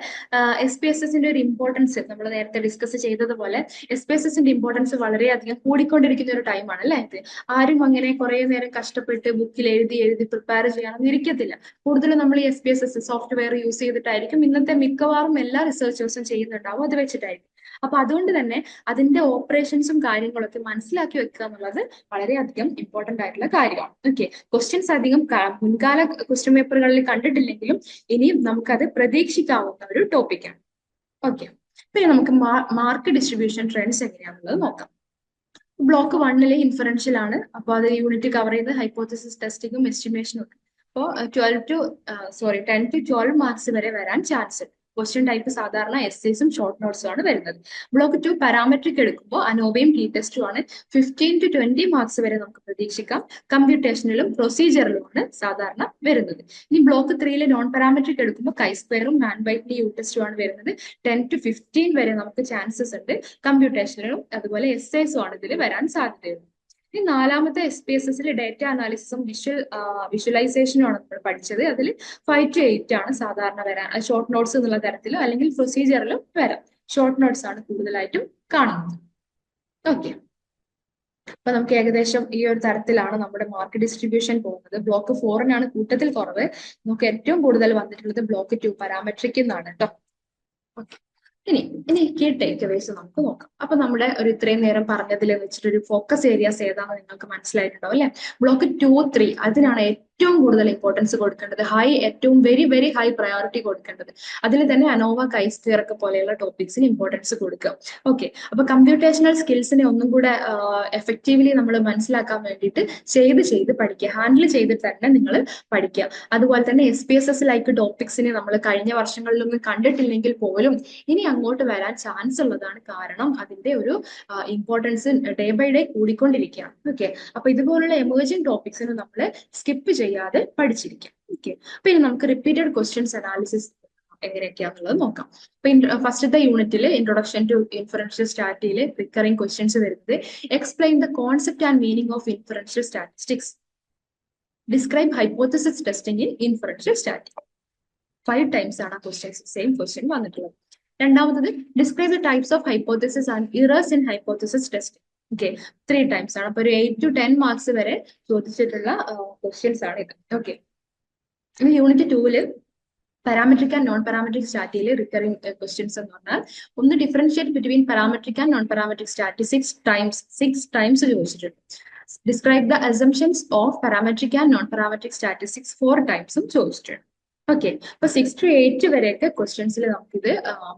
എസ് പി എസ് എസിന്റെ ഒരു ഇമ്പോർട്ടൻസ് നമ്മൾ നേരത്തെ ഡിസ്കസ് ചെയ്തതുപോലെ എസ് പി എസ് എസിന്റെ ഇമ്പോർട്ടൻസ് വളരെയധികം കൂടിക്കൊണ്ടിരിക്കുന്ന ഒരു ടൈമാണ് അല്ലെ? ഇത് ആരും അങ്ങനെ കുറെ നേരം കഷ്ടപ്പെട്ട് ബുക്കിൽ എഴുതി എഴുതി പ്രിപ്പയർ ചെയ്യണം ഇരിക്കത്തില്ല. കൂടുതലും നമ്മൾ ഈ S P S S software use ചെയ്തിട്ടായിരിക്കും ഇന്നത്തെ മിക്കവാറും എല്ലാ റിസർച്ചേഴ്സും ചെയ്യുന്നുണ്ടാവും അത് വെച്ചിട്ടായിരിക്കും. അപ്പൊ അതുകൊണ്ട് തന്നെ അതിന്റെ ഓപ്പറേഷൻസും കാര്യങ്ങളൊക്കെ മനസ്സിലാക്കി വെക്കുക എന്നുള്ളത് വളരെയധികം ഇമ്പോർട്ടന്റ് ആയിട്ടുള്ള കാര്യമാണ്. ഓക്കെ ക്വസ്റ്റ്യൻസ് അധികം മുൻകാല ക്വസ്റ്റ്യൻ പേപ്പറുകളിൽ കണ്ടിട്ടില്ലെങ്കിലും ഇനിയും നമുക്കത് പ്രതീക്ഷിക്കാവുന്ന ഒരു ടോപ്പിക്കാണ് ഓക്കെ പിന്നെ നമുക്ക് മാർക്ക് ഡിസ്ട്രിബ്യൂഷൻ ട്രെൻഡ്സ് എങ്ങനെയാണെന്നുള്ളത് നോക്കാം. ബ്ലോക്ക് വണ്ണിലെ ഇൻഫറൻഷ്യൽ ആണ്. അപ്പോൾ അത് യൂണിറ്റ് കവർ ചെയ്ത് ഹൈപ്പോത്തിസിസ് ടെസ്റ്റിങ്ങും എസ്റ്റിമേഷനും ഉണ്ട് അപ്പോൾ twelve two sorry ten two twelve marks വരെ വരാൻ ചാൻസ് ഉണ്ട്. ക്വസ്റ്റ്യൻ ടൈപ്പ് സാധാരണ എസ്സേസും ഷോർട്ട് നോട്ട്സും ആണ് വരുന്നത്. ബ്ലോക്ക് ടു പാരാമെട്രിക് എടുക്കുമ്പോൾ അനോബയും ടി ടെസ്റ്റും ആണ്. ഫിഫ്റ്റീൻ ടു ട്വന്റി മാർക്സ് വരെ നമുക്ക് പ്രതീക്ഷിക്കാം. കമ്പ്യൂട്ടേഷനിലും പ്രൊസീജിയറിലുമാണ് സാധാരണ വരുന്നത്. ഇനി ബ്ലോക്ക് ത്രീയിൽ നോൺ പാരാമെട്രിക് എടുക്കുമ്പോൾ കൈ സ്ക്വയറും മാൻ ബൈറ്റ് യു ടെസ്റ്റും ആണ് വരുന്നത്. ടെൻ ടു ഫിഫ്റ്റീൻ വരെ നമുക്ക് ചാൻസസ് ഉണ്ട്. കമ്പ്യൂട്ടേഷനിലും അതുപോലെ എസ്സേസും ആണ് ഇതിൽ വരാൻ സാധ്യതയുള്ളത് ഇനി നാലാമത്തെ എസ് പി എസ് എസിൽ ഡേറ്റ അനാലിസിസും വിഷ്വൽ വിഷ്വലൈസേഷനും ആണ് നമ്മൾ പഠിച്ചത്. അതിൽ ഫൈവ് ടു എയ്റ്റ് ആണ് സാധാരണ വരാൻ ഷോർട്ട് നോട്ട്സ് എന്നുള്ള തരത്തിലും അല്ലെങ്കിൽ പ്രൊസീജിയറിലും വരാം. ഷോർട്ട് നോട്ട്സ് ആണ് കൂടുതലായിട്ടും കാണുന്നത്. ഓക്കെ അപ്പൊ നമുക്ക് ഏകദേശം ഈ ഒരു തരത്തിലാണ് നമ്മുടെ മാർക്ക് ഡിസ്ട്രിബ്യൂഷൻ പോകുന്നത്. ബ്ലോക്ക് ഫോറിനാണ് കൂട്ടത്തിൽ കുറവ്. നമുക്ക് ഏറ്റവും കൂടുതൽ വന്നിട്ടുള്ളത് ബ്ലോക്ക് ടു പാരാമെട്രിക് എന്നാണ് കേട്ടോ ഓക്കെ ഇനി ഇനി കീ ടേക്ക് അവേസ് നമുക്ക് നോക്കാം. അപ്പൊ നമ്മുടെ ഒരു ഇത്രയും നേരം പറഞ്ഞതിൽ വെച്ചിട്ട് ഒരു ഫോക്കസ് ഏരിയാസ് ഏതാണെന്ന് നിങ്ങൾക്ക് മനസ്സിലായിട്ടുണ്ടാവും അല്ലെ? ബ്ലോക്ക് ടു ത്രീ അതിനാണ് ഏറ്റവും കൂടുതൽ ഇമ്പോർട്ടൻസ് കൊടുക്കേണ്ടത്. ഹൈ ഏറ്റവും വെരി വെരി ഹൈ പ്രയോറിറ്റി കൊടുക്കേണ്ടത്. അതിൽ തന്നെ അനോവ കൈസ്റ്റിയർ ഒക്കെ പോലെയുള്ള ടോപ്പിക്സിന് ഇമ്പോർട്ടൻസ് കൊടുക്കുക. ഓക്കെ അപ്പൊ കമ്പ്യൂട്ടേഷണൽ സ്കിൽസിനെ ഒന്നും കൂടെ എഫക്റ്റീവ്ലി നമ്മൾ മനസ്സിലാക്കാൻ വേണ്ടിയിട്ട് ചെയ്ത് ചെയ്ത് പഠിക്കുക. ഹാൻഡിൽ ചെയ്തിട്ട് തന്നെ നിങ്ങൾ പഠിക്കുക. അതുപോലെ തന്നെ S P S S like ടോപ്പിക്സിനെ നമ്മൾ കഴിഞ്ഞ വർഷങ്ങളിലൊന്നും കണ്ടിട്ടില്ലെങ്കിൽ പോലും ഇനി അങ്ങോട്ട് വരാൻ ചാൻസ് ഉള്ളതാണ് കാരണം അതിന്റെ ഒരു ഇമ്പോർട്ടൻസ് ഡേ ബൈ ഡേ കൂടിക്കൊണ്ടിരിക്കുകയാണ്. ഓക്കെ അപ്പൊ ഇതുപോലുള്ള എമേർജിംഗ് ടോപ്പിക്സിന് നമ്മൾ സ്കിപ്പ് ചെയ്യാതെ പഠിച്ചിരിക്കാം. ഓക്കെ അപ്പൊ ഇനി നമുക്ക് റിപ്പീറ്റഡ് ക്വസ്റ്റ്യൻസ് അനാലിസിസ് എങ്ങനെയൊക്കെയാണെന്നുള്ളത് നോക്കാം. അപ്പൊ ഫസ്റ്റത്തെ യൂണിറ്റിൽ ഇൻട്രൊഡക്ഷൻ ടു ഇൻഫറൻഷ്യൽ സ്റ്റാറ്റിയിൽ റിക്കറിംഗ് ക്വസ്റ്റ്യൻസ് വരുന്നത് explain the concept and meaning of inferential statistics describe hypothesis testing in inferential static five times ആണ് ആ ക്വസ്റ്റ്യൻസ് സെയിം ക്വസ്റ്റ്യൻ വന്നിട്ടുള്ളത്. രണ്ടാമത്തത് describe the types of hypothesis and errors in hypothesis test okay three times ആണ്. അപ്പൊ ഒരു eight to ten marks വരെ ചോദിച്ചിട്ടുള്ള questions ആണ് ഇത്. ഓക്കെ യൂണിറ്റ് ടൂവിൽ പാരാമെട്രിക് ആൻഡ് നോൺ പാരാമെട്രിക് സ്റ്റാറ്റിയിലെ റിക്കറിംഗ് ക്വസ്റ്റ്യൻസ് എന്ന് പറഞ്ഞാൽ ഒന്ന് differentiate between parametric and non parametric സ്റ്റാറ്റി six times six times ചോദിച്ചിട്ടുണ്ട്. Describe the assumptions of parametric and non parametric statistics four ടൈംസും ചോദിച്ചിട്ടുണ്ട്. ഓക്കെ അപ്പൊ സിക്സ് ടു എയ്റ്റ് വരെയൊക്കെ ക്വസ്റ്റ്യൻസിൽ നമുക്കിത്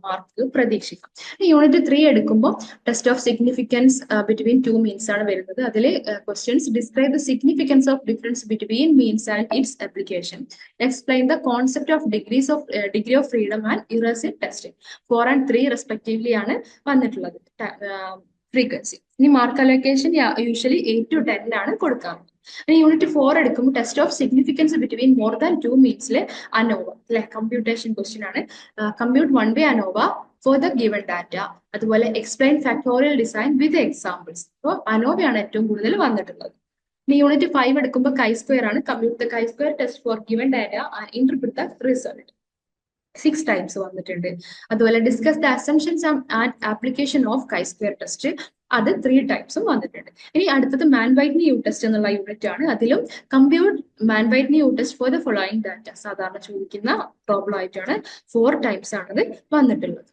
മാർക്ക് പ്രതീക്ഷിക്കാം. യൂണിറ്റ് ത്രീ എടുക്കുമ്പോൾ test of significance between two means ആണ് വരുന്നത്. അതിൽ questions describe the significance of difference between means and its application explain the concept of degrees of degree of freedom and errors testing four and three respectively ആണ് വന്നിട്ടുള്ളത് frequency ഇനി mark allocation usually eight to ten ആണ് കൊടുക്കാറുള്ളത്. Unit four എടുക്കുമ്പോൾ test of significance between more than two മീൻസിൽ ANOVA അല്ലെ? Computation question ആണ്. Compute one way ANOVA for the given data അതുപോലെ explain factorial design with examples അപ്പോൾ അനോവയാണ് ഏറ്റവും കൂടുതൽ വന്നിട്ടുള്ളത്. ഇനി യൂണിറ്റ് ഫൈവ് എടുക്കുമ്പോൾ കൈ സ്ക്വയർ ആണ്. Compute the chi square test for given data interpret the result six times വന്നിട്ടുണ്ട്. അതുപോലെ discuss the assumptions and application of chi square test അത് ത്രീ ടൈപ്സും വന്നിട്ടുണ്ട്. ഇനി അടുത്തത് മാൻവൈറ്റ്നി യു ടെസ്റ്റ് എന്നുള്ള യൂണിറ്റ് ആണ്. അതിലും compute Mann Whitney U test for the following data സാധാരണ ചോദിക്കുന്ന പ്രോബ്ലം ആയിട്ടാണ് ഫോർ ടൈപ്സ് ആണത് വന്നിട്ടുള്ളത്.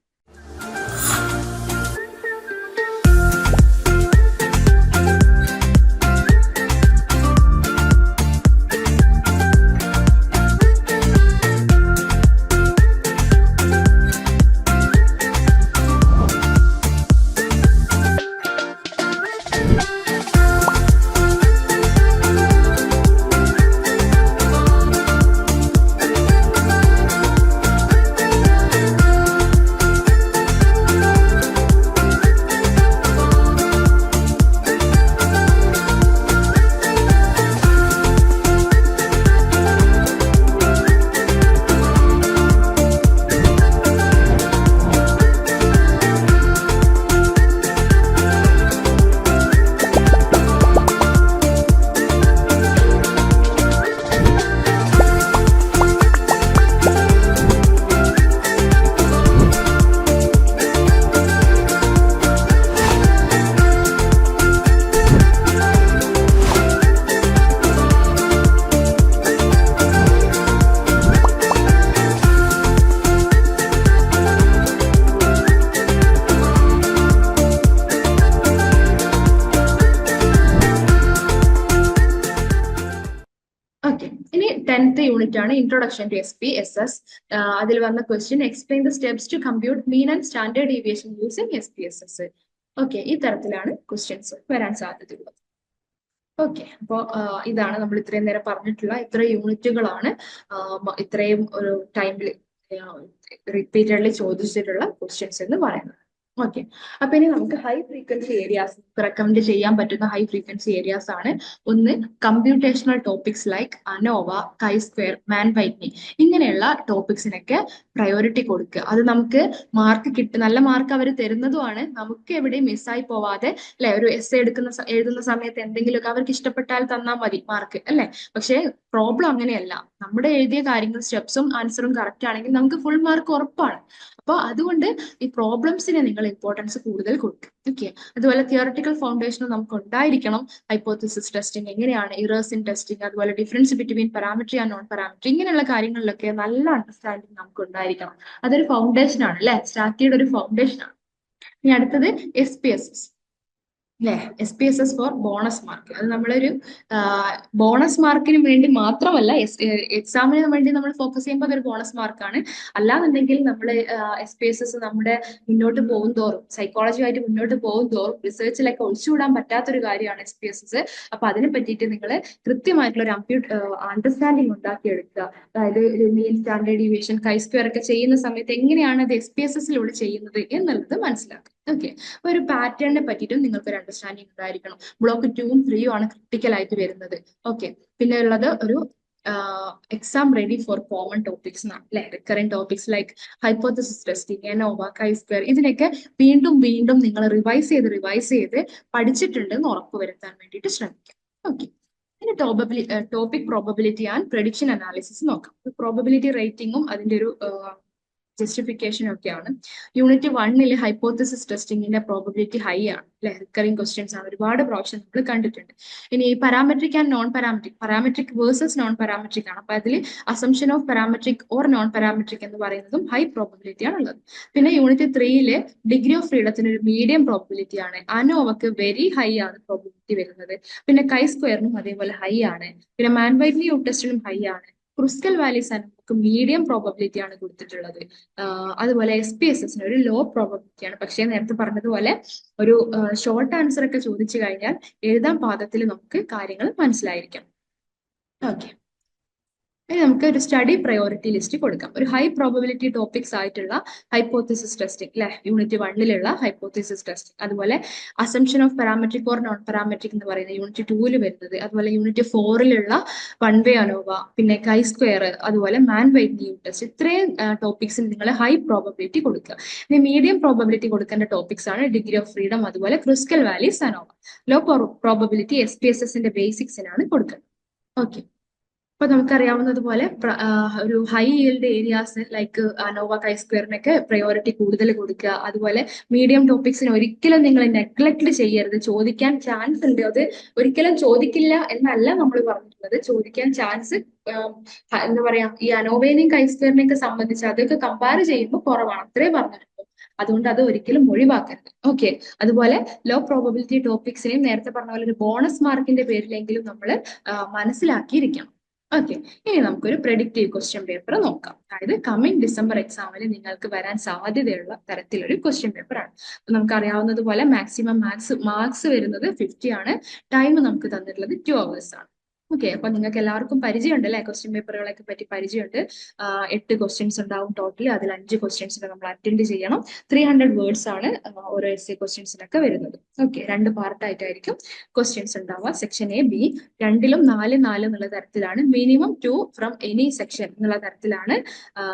ടെൻത്ത് യൂണിറ്റ് ആണ് introduction to S P S S അതിൽ വന്ന question explain the steps to compute mean and standard deviation using S P S S okay ഈ തരത്തിലാണ് ക്വസ്റ്റ്യൻസ് വരാൻ സാധ്യതയുള്ളത്. ഓക്കെ അപ്പോൾ ഇതാണ് നമ്മൾ ഇത്രയും നേരം പറഞ്ഞിട്ടുള്ള ഇത്ര യൂണിറ്റുകളാണ് ഇത്രയും ഒരു ടൈമിൽ റിപ്പീറ്റഡ്ലി ചോദിച്ചിട്ടുള്ള ക്വസ്റ്റ്യൻസ് എന്ന് പറയുന്നത്. ഓക്കെ അപ്പൊ ഇനി നമുക്ക് ഹൈ ഫ്രീക്വൻസി ഏരിയാസ് റെക്കമെൻഡ് ചെയ്യാൻ പറ്റുന്ന ഹൈ ഫ്രീക്വൻസി ഏരിയാസ് ആണ്. ഒന്ന് computational topics like ANOVA chi square Mann Whitney ഇങ്ങനെയുള്ള ടോപ്പിക്സിനൊക്കെ പ്രയോറിറ്റി കൊടുക്കുക. അത് നമുക്ക് മാർക്ക് കിട്ടും നല്ല മാർക്ക് അവർ തരുന്നതുമാണ്. നമുക്ക് എവിടെയും മിസ്സായി പോവാതെ അല്ലെ? ഒരു എസ് എടുക്കുന്ന എഴുതുന്ന സമയത്ത് എന്തെങ്കിലുമൊക്കെ അവർക്ക് ഇഷ്ടപ്പെട്ടാൽ തന്നാൽ മതി മാർക്ക് അല്ലെ? പക്ഷെ പ്രോബ്ലം അങ്ങനെയല്ല. നമ്മുടെ എഴുതിയ കാര്യങ്ങൾ സ്റ്റെപ്സും ആൻസറും കറക്റ്റ് ആണെങ്കിൽ നമുക്ക് ഫുൾ മാർക്ക് ഉറപ്പാണ്. അപ്പോൾ അതുകൊണ്ട് ഈ പ്രോബ്ലംസിനെ നിങ്ങൾ ഇമ്പോർട്ടൻസ് കൂടുതൽ കൊടുക്കും. ഓക്കെ അതുപോലെ തിയറട്ടിക്കൽ ഫൗണ്ടേഷനും നമുക്ക് ഉണ്ടായിരിക്കണം. ഹൈപ്പോത്തിസിസ് ടെസ്റ്റിംഗ് എങ്ങനെയാണ്? ഇറേഴ്സ് ഇൻ ടെസ്റ്റിംഗ് അതുപോലെ difference between parametric and non parametric ഇങ്ങനെയുള്ള കാര്യങ്ങളിലൊക്കെ നല്ല അണ്ടർസ്റ്റാൻഡിങ് നമുക്ക് ഉണ്ടായിരിക്കണം. അതൊരു ഫൗണ്ടേഷൻ ആണ് അല്ലെ? സ്റ്റാറ്റിയുടെ ഒരു ഫൗണ്ടേഷൻ ആണ്. ഇനി അടുത്തത് എസ് പി എസ് എസ് അല്ലെ S P S S for bonus mark അത് നമ്മളൊരു ബോണസ് മാർക്കിന് വേണ്ടി മാത്രമല്ല എക്സാമിന് വേണ്ടി നമ്മൾ ഫോക്കസ് ചെയ്യുമ്പോൾ അതൊരു ബോണസ് മാർക്കാണ് അല്ലാന്നുണ്ടെങ്കിൽ നമ്മൾ എസ് പി എസ് എസ് നമ്മുടെ മുന്നോട്ട് പോകും തോറും സൈക്കോളജി ആയിട്ട് മുന്നോട്ട് പോകും തോറും റിസർച്ചിലൊക്കെ ഒഴിച്ചുകൂടാൻ പറ്റാത്തൊരു കാര്യമാണ് എസ് പി എസ് എസ് അപ്പൊ അതിനെ പറ്റിയിട്ട് നിങ്ങൾ കൃത്യമായിട്ടുള്ള ഒരു അമ്പ്യൂട്ട് അണ്ടർസ്റ്റാൻഡിങ് ഉണ്ടാക്കിയെടുക്കുക. അതായത് mean standard deviation chi square ഒക്കെ ചെയ്യുന്ന സമയത്ത് എങ്ങനെയാണ് അത് എസ് പി എസ് എസിലൂടെ ചെയ്യുന്നത് എന്നുള്ളത് മനസ്സിലാക്കുക. ഓക്കെ അപ്പൊ ഒരു പാറ്റേണിനെ പറ്റിയിട്ടും നിങ്ങൾക്ക് ഒരു അണ്ടർസ്റ്റാൻഡിങ് ഉണ്ടായിരിക്കണം. ബ്ലോക്ക് ടൂവും ത്രീയും ആണ് ക്രിട്ടിക്കൽ ആയിട്ട് വരുന്നത്. ഓക്കെ പിന്നെ ഉള്ളത് ഒരു exam ready for common topics എന്നാണ് അല്ലെ? Recurring topics like hypothesis testing ANOVA chi square ഇതിനൊക്കെ വീണ്ടും വീണ്ടും നിങ്ങൾ റിവൈസ് ചെയ്ത് റിവൈസ് ചെയ്ത് പഠിച്ചിട്ടുണ്ട് എന്ന് ഉറപ്പുവരുത്താൻ വേണ്ടിയിട്ട് ശ്രമിക്കാം. ഓക്കെ ഇനി topic probability and prediction analysis നോക്കാം. പ്രോബബിലിറ്റി റേറ്റിംഗും അതിന്റെ ഒരു ജസ്റ്റിഫിക്കേഷനും ഒക്കെയാണ്. യൂണിറ്റ് വണ്ണിൽ ഹൈപ്പോത്തസിസ് ടെസ്റ്റിംഗിന്റെ പ്രോബബിലിറ്റി ഹൈ ആണ്. അല്ലെ? റിക്കറിംഗ് ക്വസ്റ്റ്യൻസ് ആണ്. ഒരുപാട് പ്രാവശ്യം നമ്മൾ കണ്ടിട്ടുണ്ട്. ഇനി ഈ parametric and non parametric parametric versus non parametric ആണ്. അപ്പൊ അതിൽ assumption of parametric or non parametric എന്ന് പറയുന്നതും ഹൈ പ്രോബബിലിറ്റി ആണ് ഉള്ളത്. പിന്നെ യൂണിറ്റ് ത്രീയിൽ ഡിഗ്രി ഓഫ് ഫ്രീഡത്തിന് ഒരു മീഡിയം പ്രോബബിലിറ്റി ആണ്. അനോവക്ക് വെരി ഹൈ ആണ് പ്രോബബിലിറ്റി വരുന്നത്. പിന്നെ കൈ സ്ക്വയറിനും അതേപോലെ ഹൈ ആണ്. പിന്നെ യു ടെസ്റ്റിനും ഹൈ ആണ്. ക്രിസ്റ്റൽ വാലീസ് നമുക്ക് മീഡിയം പ്രോബബിലിറ്റി ആണ് കൊടുത്തിട്ടുള്ളത്. അതുപോലെ എസ് പി എസ് എസിന് ഒരു ലോ പ്രോബബിലിറ്റി ആണ്. പക്ഷേ നേരത്തെ പറഞ്ഞതുപോലെ ഒരു ഷോർട്ട് ആൻസർ ഒക്കെ ചോദിച്ചു കഴിഞ്ഞാൽ എഴുതാൻ പാദത്തിൽ നമുക്ക് കാര്യങ്ങൾ മനസ്സിലായിരിക്കണം ഓക്കെ ഇനി നമുക്ക് ഒരു സ്റ്റഡി പ്രയോറിറ്റി ലിസ്റ്റ് കൊടുക്കാം. ഒരു ഹൈ പ്രോബിലിറ്റി ടോപ്പിക്സ് ആയിട്ടുള്ള ഹൈപ്പോത്തിസിസ് ടെസ്റ്റിംഗ് അല്ലെ യൂണിറ്റ് വണ്ണിലുള്ള ഹൈപ്പോത്തിസിസ് ടെസ്റ്റ് അതുപോലെ assumption of parametric or non parametric എന്ന് പറയുന്ന യൂണിറ്റ് ടൂവിൽ വരുന്നത്. അതുപോലെ യൂണിറ്റ് ഫോറിലുള്ള വൺ വേ അനോവ പിന്നെ കൈ സ്ക്വയർ അതുപോലെ മാൻ വൈറ്റ് ന്യൂ ടെസ്റ്റ് ഇത്രയും ടോപ്പിക്സിൽ നിങ്ങൾ ഹൈ പ്രോബബിലിറ്റി കൊടുക്കുക. ഇനി മീഡിയം പ്രോബബിലിറ്റി കൊടുക്കേണ്ട ടോപ്പിക്സ് ആണ് ഡിഗ്രി ഓഫ് ഫ്രീഡം അതുപോലെ Kruskal Wallis ANOVA low probability S P S എസിന്റെ ബേസിക്സിനാണ് കൊടുക്കുന്നത് ഓക്കെ അപ്പൊ നമുക്കറിയാവുന്നതുപോലെ ഒരു high yield areas like ANOVA chi സ്ക്വയറിനൊക്കെ priority കൂടുതൽ കൊടുക്കുക. അതുപോലെ മീഡിയം ടോപ്പിക്സിന് ഒരിക്കലും നിങ്ങൾ നെഗ്ലക്ട് ചെയ്യരുത്. ചോദിക്കാൻ ചാൻസ് ഉണ്ട്. അത് ഒരിക്കലും ചോദിക്കില്ല എന്നല്ല നമ്മൾ പറഞ്ഞിട്ടുള്ളത്. ചോദിക്കാൻ ചാൻസ് എന്താ പറയാ ഈ അനോവേനെയും കൈ സ്ക്വയറിനെയൊക്കെ സംബന്ധിച്ച് അതൊക്കെ കമ്പയർ ചെയ്യുമ്പോൾ കുറവാണ്. അത്രേ പറഞ്ഞിട്ടുള്ളൂ. അതുകൊണ്ട് അത് ഒരിക്കലും ഒഴിവാക്കരുത്. ഓക്കെ അതുപോലെ ലോ പ്രോബബിലിറ്റി ടോപ്പിക്സിനെയും നേരത്തെ പറഞ്ഞ പോലെ ഒരു ബോണസ് മാർക്കിന്റെ പേരിലെങ്കിലും നമ്മൾ മനസ്സിലാക്കിയിരിക്കണം. ഓക്കെ. ഇനി നമുക്കൊരു പ്രെഡിക്റ്റീവ് ക്വസ്റ്റ്യൻ പേപ്പർ നോക്കാം. അതായത് കമ്മിങ് ഡിസംബർ എക്സാമിന് നിങ്ങൾക്ക് വരാൻ സാധ്യതയുള്ള തരത്തിലൊരു ക്വസ്റ്റ്യൻ പേപ്പർ ആണ്. നമുക്ക് അറിയാവുന്നതുപോലെ മാക്സിമം മാർക്സ് മാർക്സ് വരുന്നത് ഫിഫ്റ്റി ആണ്. ടൈം നമുക്ക് തന്നിട്ടുള്ളത് ടു അവേഴ്സ് ആണ്. ഓക്കെ അപ്പൊ നിങ്ങൾക്ക് എല്ലാവർക്കും പരിചയമുണ്ട് അല്ലെ ക്വസ്റ്റ്യൻ പേപ്പറുകളൊക്കെ പറ്റി പരിചയമുണ്ട്. എട്ട് ക്വസ്റ്റ്യൻസ് ഉണ്ടാവും ടോട്ടലി അതിൽ അഞ്ച് ക്വസ്റ്റ്യൻസിന് നമ്മൾ അറ്റൻഡ് ചെയ്യണം. ത്രീ ഹൺഡ്രഡ് വേർഡ്സ് ആണ് ഓരോ എസ് എ ക്വസ്റ്റ്യൻസിനൊക്കെ വരുന്നത്. ഓക്കെ രണ്ട് പാർട്ടായിട്ടായിരിക്കും ക്വസ്റ്റ്യൻസ് ഉണ്ടാവുക. സെക്ഷൻ എ ബി രണ്ടിലും നാല് നാല് എന്നുള്ള തരത്തിലാണ്. Minimum two from any section എന്നുള്ള തരത്തിലാണ്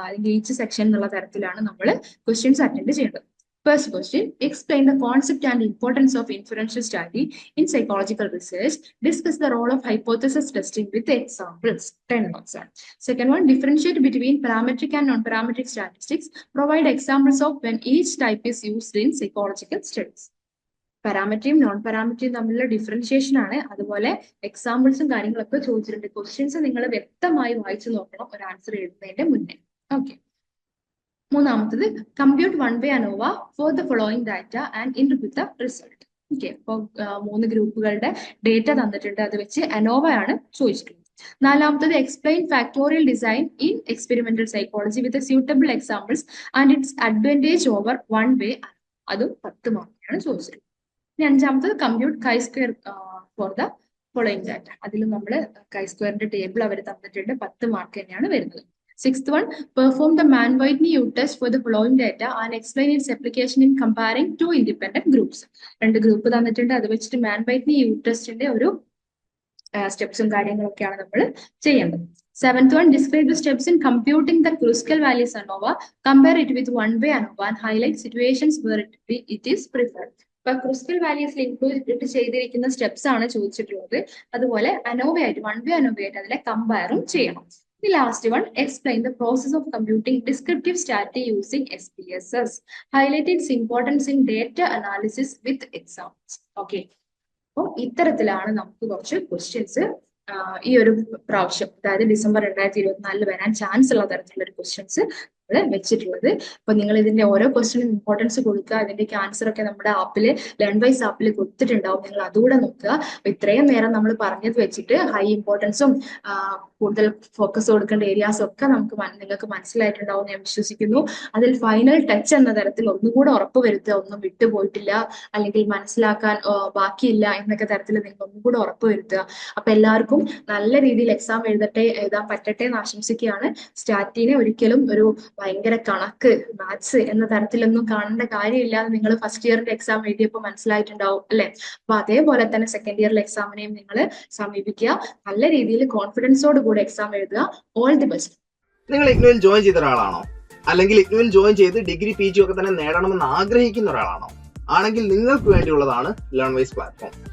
അല്ലെങ്കിൽ ഈച്ച് സെക്ഷൻ എന്നുള്ള തരത്തിലാണ് നമ്മൾ ക്വസ്റ്റ്യൻസ് അറ്റൻഡ് ചെയ്യേണ്ടത്. First question, explain the concept and importance of inferential study in psychological research. Discuss the role of hypothesis testing with examples. 10 marks. Second one, differentiate between parametric and non-parametric statistics. Provide examples of when each type is used in psychological studies. പാരാമെട്രിയും non-parametric, തമ്മിലുള്ള differentiation ആണ് അതുപോലെ എക്സാമ്പിൾസും കാര്യങ്ങളൊക്കെ ചോദിച്ചിട്ടുണ്ട് questions നിങ്ങൾ വ്യക്തമായി വായിച്ചു നോക്കണം ഒരു ആൻസർ മൂന്നാമത്തത് compute one by ANOVA for the following data and interpret the result okay അപ്പോൾ മൂന്ന് ഗ്രൂപ്പുകളുടെ ഡേറ്റ തന്നിട്ടുണ്ട്. അത് വെച്ച് അനോവ ആണ് ചോദിച്ചിട്ടുള്ളത്. നാലാമത്തത് explain factorial design in experimental psychology with suitable examples and its advantage over one way അതും പത്ത് മാർക്കാണ് ചോദിച്ചിട്ടുള്ളത്. ഇനി അഞ്ചാമത്തത് compute chi square for the following data അതിൽ നമ്മൾ കൈ സ്ക്വയറിന്റെ ടേബിൾ അവർ തന്നിട്ടുണ്ട്. പത്ത് മാർക്ക് തന്നെയാണ് വരുന്നത്. Sixth one, perform the Mann-Whitney U-test for the following data and explain its application in comparing two independent groups. രണ്ട് ഗ്രൂപ്പ് തന്നിട്ടുണ്ട് അത് വെച്ചിട്ട് മാൻ-വൈറ്റ്നി യു ടെസ്റ്റിന്റെ ഒരു സ്റ്റെപ്സും കാര്യങ്ങളൊക്കെയാണ് നമ്മൾ ചെയ്യേണ്ടത്. Seventh one describe the steps in computing the Kruskal Wallis ANOVA compare it with one way ANOVA and highlight situations where it it is preferred ഇപ്പൊ ക്രിസ്റ്റൽ വാല്യൂസിൽ ഇൻക്ലൂഡ് ചെയ്തിരിക്കുന്ന സ്റ്റെപ്സ് ആണ് ചോദിച്ചിട്ടുള്ളത്. അതുപോലെ അനോവയായിട്ട് വൺ വേ അനോവയായിട്ട് അതിനെ കമ്പയറും ചെയ്യണം. The last one, explain the process of computing descriptive strategy using SPSS. Highlight its importance in data analysis with examples. Okay. അപ്പോൾ ഇത്തരത്തിലാണ് നമുക്ക് കുറച്ച് ക്വസ്റ്റ്യൻസ് ഈ ഒരു പ്രാവശ്യം അതായത് ഡിസംബർ രണ്ടായിരത്തി ഇരുപത്തിനാലിൽ വരാൻ ചാൻസ് ഉള്ള തരത്തിലുള്ള ഒരു ക്വസ്റ്റ്യൻസ് വെച്ചിട്ടുള്ളത്. അപ്പൊ നിങ്ങൾ ഇതിന്റെ ഓരോ ക്വസ്റ്റിനും ഇമ്പോർട്ടൻസ് കൊടുക്കുക. അതിന്റെ ആൻസർ ഒക്കെ നമ്മുടെ ആപ്പിൽ ലേൺ വൈസ് ആപ്പിൽ കൊടുത്തിട്ടുണ്ടാവും. നിങ്ങൾ അതുകൂടെ നോക്കുക. ഇത്രയും നേരം നമ്മൾ പറഞ്ഞത് വെച്ചിട്ട് ഹൈ ഇമ്പോർട്ടൻസും കൂടുതൽ ഫോക്കസ് കൊടുക്കേണ്ട ഏരിയാസ് ഒക്കെ നമുക്ക് നിങ്ങൾക്ക് മനസ്സിലായിട്ടുണ്ടാവും. ഞാൻ വിശ്വസിക്കുന്നു. അതിൽ ഫൈനൽ ടച്ച് എന്ന തരത്തിൽ ഒന്നുകൂടെ ഉറപ്പ് വരുത്തുക. ഒന്നും വിട്ടുപോയിട്ടില്ല അല്ലെങ്കിൽ മനസ്സിലാക്കാൻ ബാക്കിയില്ല എന്നൊക്കെ തരത്തിൽ നിങ്ങൾ ഒന്നുകൂടെ ഉറപ്പ് വരുത്തുക. അപ്പൊ എല്ലാവർക്കും നല്ല രീതിയിൽ എക്സാം എഴുതട്ടെ എഴുതാൻ പറ്റട്ടെ എന്ന് ആശംസിക്കുകയാണ്. സ്റ്റാറ്റിനെ ഒരിക്കലും ഒരു ഭയങ്കര കണക്ക് മാത്സ് എന്ന തരത്തിലൊന്നും കാണേണ്ട കാര്യമില്ല. നിങ്ങൾ ഫസ്റ്റ് ഇയറിന്റെ എക്സാം എഴുതിയപ്പോൾ മനസ്സിലായിട്ടുണ്ടാവും അല്ലെ? അപ്പൊ അതേപോലെ തന്നെ സെക്കൻഡ് ഇയറിലെ എക്സാമിനെയും നിങ്ങൾ സമീപിക്കുക. നല്ല രീതിയിൽ കോൺഫിഡൻസോട് കൂടെ എക്സാം എഴുതുക. ഓൾ ദി ബെസ്റ്റ് നിങ്ങൾ ഇഗ്നുവിൽ ജോയിൻ ചെയ്ത ഒരാളാണോ? അല്ലെങ്കിൽ ഇഗ്നുവിൽ ജോയിൻ ചെയ്ത് ഡിഗ്രി പി ജി ഒക്കെ തന്നെ നേടണമെന്ന് ആഗ്രഹിക്കുന്ന ഒരാളാണോ? ആണെങ്കിൽ നിങ്ങൾക്ക് വേണ്ടിയുള്ളതാണ് ലേൺ വൈസ് പ്ലാറ്റ്ഫോം